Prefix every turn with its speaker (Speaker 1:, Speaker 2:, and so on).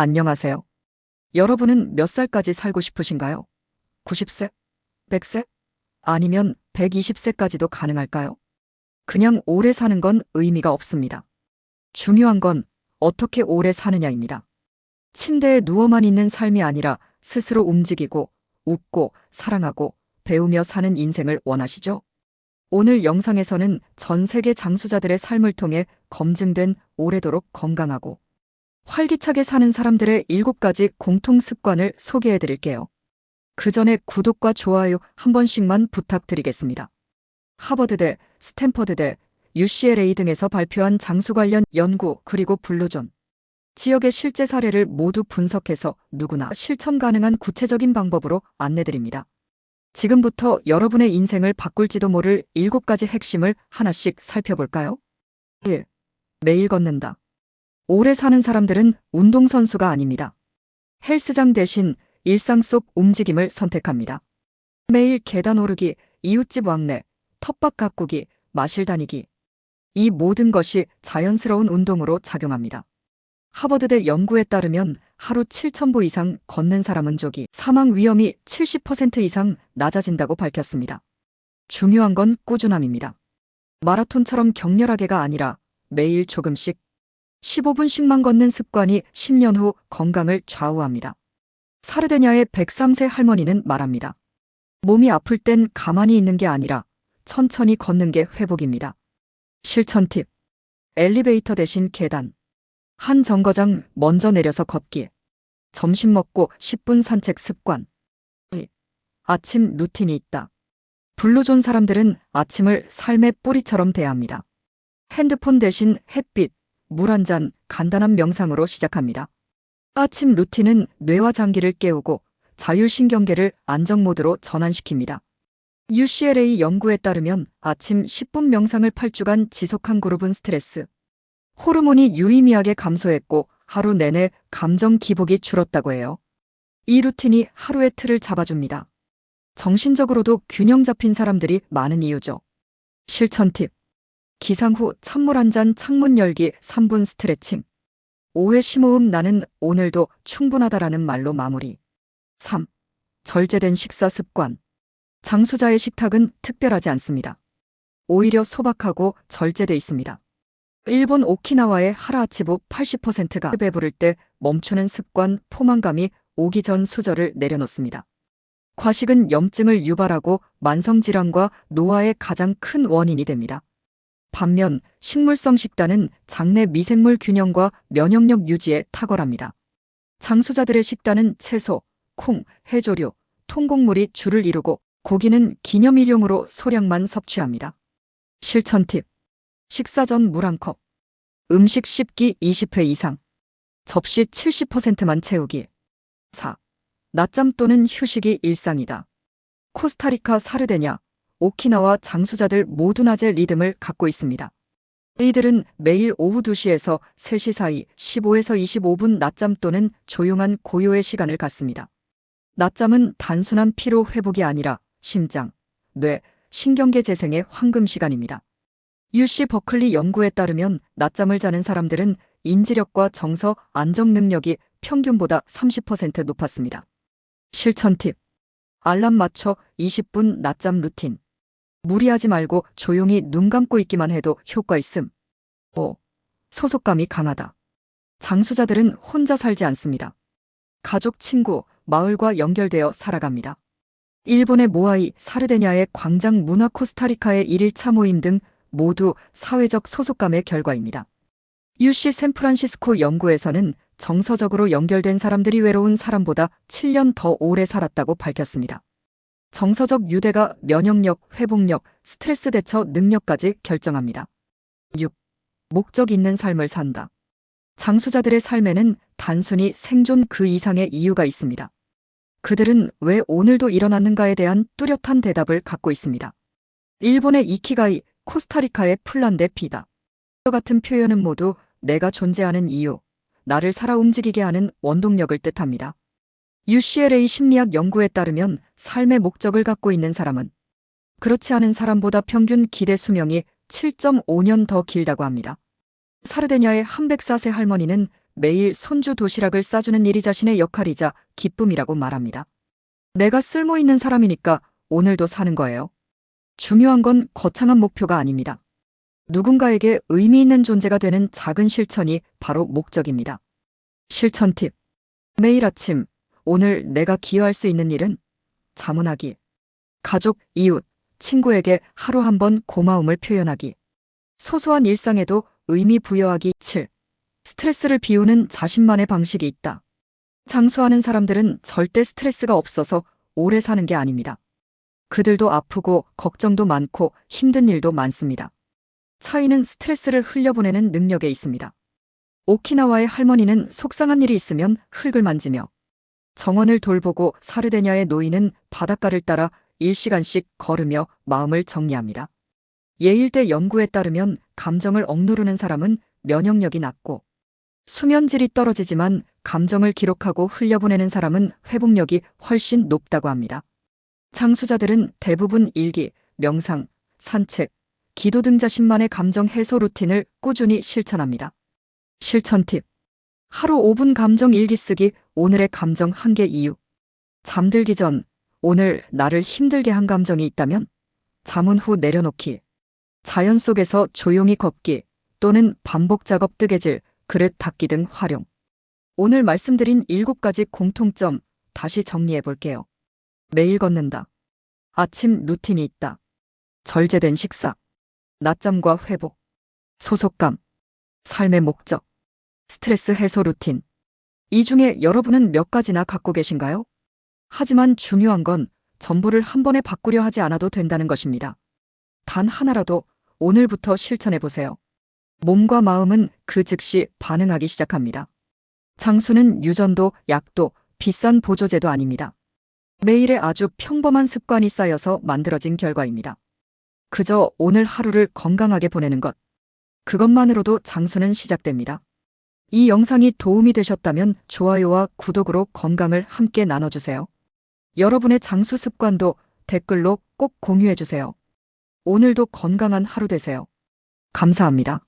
Speaker 1: 안녕하세요. 여러분은 몇 살까지 살고 싶으신가요? 90세? 100세? 아니면 120세까지도 가능할까요? 그냥 오래 사는 건 의미가 없습니다. 중요한 건 어떻게 오래 사느냐입니다. 침대에 누워만 있는 삶이 아니라 스스로 움직이고 웃고 사랑하고 배우며 사는 인생을 원하시죠? 오늘 영상에서는 전 세계 장수자들의 삶을 통해 검증된 오래도록 건강하고 활기차게 사는 사람들의 7가지 공통 습관을 소개해 드릴게요. 그 전에 구독과 좋아요 한 번씩만 부탁드리겠습니다. 하버드대, 스탠퍼드대, UCLA 등에서 발표한 장수 관련 연구 그리고 블루존, 지역의 실제 사례를 모두 분석해서 누구나 실천 가능한 구체적인 방법으로 안내드립니다. 지금부터 여러분의 인생을 바꿀지도 모를 7가지 핵심을 하나씩 살펴볼까요? 1. 매일 걷는다. 오래 사는 사람들은 운동선수가 아닙니다. 헬스장 대신 일상 속 움직임을 선택합니다. 매일 계단 오르기, 이웃집 왕래, 텃밭 가꾸기, 마실 다니기. 이 모든 것이 자연스러운 운동으로 작용합니다. 하버드대 연구에 따르면 하루 7,000보 이상 걷는 사람은 조기 사망 위험이 70% 이상 낮아진다고 밝혔습니다. 중요한 건 꾸준함입니다. 마라톤처럼 격렬하게가 아니라 매일 조금씩 15분씩만 걷는 습관이 10년 후 건강을 좌우합니다. 사르데냐의 103세 할머니는 말합니다. 몸이 아플 땐 가만히 있는 게 아니라 천천히 걷는 게 회복입니다. 실천 팁. 엘리베이터 대신 계단. 한 정거장 먼저 내려서 걷기. 점심 먹고 10분 산책 습관. 이, 아침 루틴이 있다. 블루존 사람들은 아침을 삶의 뿌리처럼 대합니다. 핸드폰 대신 햇빛, 물 한 잔, 간단한 명상으로 시작합니다. 아침 루틴은 뇌와 장기를 깨우고 자율신경계를 안정 모드로 전환시킵니다. UCLA 연구에 따르면 아침 10분 명상을 8주간 지속한 그룹은 스트레스, 호르몬이 유의미하게 감소했고 하루 내내 감정 기복이 줄었다고 해요. 이 루틴이 하루의 틀을 잡아줍니다. 정신적으로도 균형 잡힌 사람들이 많은 이유죠. 실천 팁. 기상 후 찬물 한 잔 창문 열기 3분 스트레칭. 5회 심호흡 나는 오늘도 충분하다라는 말로 마무리. 3. 절제된 식사 습관. 장수자의 식탁은 특별하지 않습니다. 오히려 소박하고 절제돼 있습니다. 일본 오키나와의 하라아치부 80%가 배부를 때 멈추는 습관 포만감이 오기 전 수저를 내려놓습니다. 과식은 염증을 유발하고 만성질환과 노화의 가장 큰 원인이 됩니다. 반면 식물성 식단은 장내 미생물 균형과 면역력 유지에 탁월합니다. 장수자들의 식단은 채소, 콩, 해조류, 통곡물이 주를 이루고 고기는 기념일용으로 소량만 섭취합니다. 실천 팁. 식사 전 물 한 컵. 음식 씹기 20회 이상. 접시 70%만 채우기. 4. 낮잠 또는 휴식이 일상이다. 코스타리카 사르데냐, 오키나와 장수자들 모두 낮의 리듬을 갖고 있습니다. 이들은 매일 오후 2시에서 3시 사이 15에서 25분 낮잠 또는 조용한 고요의 시간을 갖습니다. 낮잠은 단순한 피로 회복이 아니라 심장, 뇌, 신경계 재생의 황금 시간입니다. UC 버클리 연구에 따르면 낮잠을 자는 사람들은 인지력과 정서 안정 능력이 평균보다 30% 높았습니다. 실천 팁. 알람 맞춰 20분 낮잠 루틴. 무리하지 말고 조용히 눈 감고 있기만 해도 효과 있음. 5. 소속감이 강하다. 장수자들은 혼자 살지 않습니다. 가족, 친구, 마을과 연결되어 살아갑니다. 일본의 모아이, 사르데냐의 광장 문화 코스타리카의 1일차 모임 등 모두 사회적 소속감의 결과입니다. UC 샌프란시스코 연구에서는 정서적으로 연결된 사람들이 외로운 사람보다 7년 더 오래 살았다고 밝혔습니다. 정서적 유대가 면역력, 회복력, 스트레스 대처 능력까지 결정합니다. 6. 목적 있는 삶을 산다. 장수자들의 삶에는 단순히 생존 그 이상의 이유가 있습니다. 그들은 왜 오늘도 일어났는가에 대한 뚜렷한 대답을 갖고 있습니다. 일본의 이키가이, 코스타리카의 플란데 피다. 같은 표현은 모두 내가 존재하는 이유, 나를 살아 움직이게 하는 원동력을 뜻합니다. UCLA 심리학 연구에 따르면 삶의 목적을 갖고 있는 사람은 그렇지 않은 사람보다 평균 기대 수명이 7.5년 더 길다고 합니다. 사르데냐의 한 104세 할머니는 매일 손주 도시락을 싸주는 일이 자신의 역할이자 기쁨이라고 말합니다. 내가 쓸모 있는 사람이니까 오늘도 사는 거예요. 중요한 건 거창한 목표가 아닙니다. 누군가에게 의미 있는 존재가 되는 작은 실천이 바로 목적입니다. 실천 팁. 매일 아침, 오늘 내가 기여할 수 있는 일은 자문하기. 가족, 이웃, 친구에게 하루 한 번 고마움을 표현하기. 소소한 일상에도 의미 부여하기 7. 스트레스를 비우는 자신만의 방식이 있다. 장수하는 사람들은 절대 스트레스가 없어서 오래 사는 게 아닙니다. 그들도 아프고 걱정도 많고 힘든 일도 많습니다. 차이는 스트레스를 흘려보내는 능력에 있습니다. 오키나와의 할머니는 속상한 일이 있으면 흙을 만지며 정원을 돌보고 사르데냐의 노인은 바닷가를 따라 1시간씩 걸으며 마음을 정리합니다. 예일대 연구에 따르면 감정을 억누르는 사람은 면역력이 낮고 수면질이 떨어지지만 감정을 기록하고 흘려보내는 사람은 회복력이 훨씬 높다고 합니다. 장수자들은 대부분 일기, 명상, 산책, 기도 등 자신만의 감정 해소 루틴을 꾸준히 실천합니다. 실천 팁. 하루 5분 감정 일기 쓰기, 오늘의 감정 한 개 이유. 잠들기 전, 오늘 나를 힘들게 한 감정이 있다면, 잠은 후 내려놓기. 자연 속에서 조용히 걷기, 또는 반복 작업 뜨개질, 그릇 닦기 등 활용. 오늘 말씀드린 7가지 공통점 다시 정리해 볼게요. 매일 걷는다. 아침 루틴이 있다. 절제된 식사. 낮잠과 회복. 소속감. 삶의 목적. 스트레스 해소 루틴. 이 중에 여러분은 몇 가지나 갖고 계신가요? 하지만 중요한 건 전부를 한 번에 바꾸려 하지 않아도 된다는 것입니다. 단 하나라도 오늘부터 실천해 보세요. 몸과 마음은 그 즉시 반응하기 시작합니다. 장수는 유전도, 약도, 비싼 보조제도 아닙니다. 매일의 아주 평범한 습관이 쌓여서 만들어진 결과입니다. 그저 오늘 하루를 건강하게 보내는 것. 그것만으로도 장수는 시작됩니다. 이 영상이 도움이 되셨다면 좋아요와 구독으로 건강을 함께 나눠주세요. 여러분의 장수 습관도 댓글로 꼭 공유해주세요. 오늘도 건강한 하루 되세요. 감사합니다.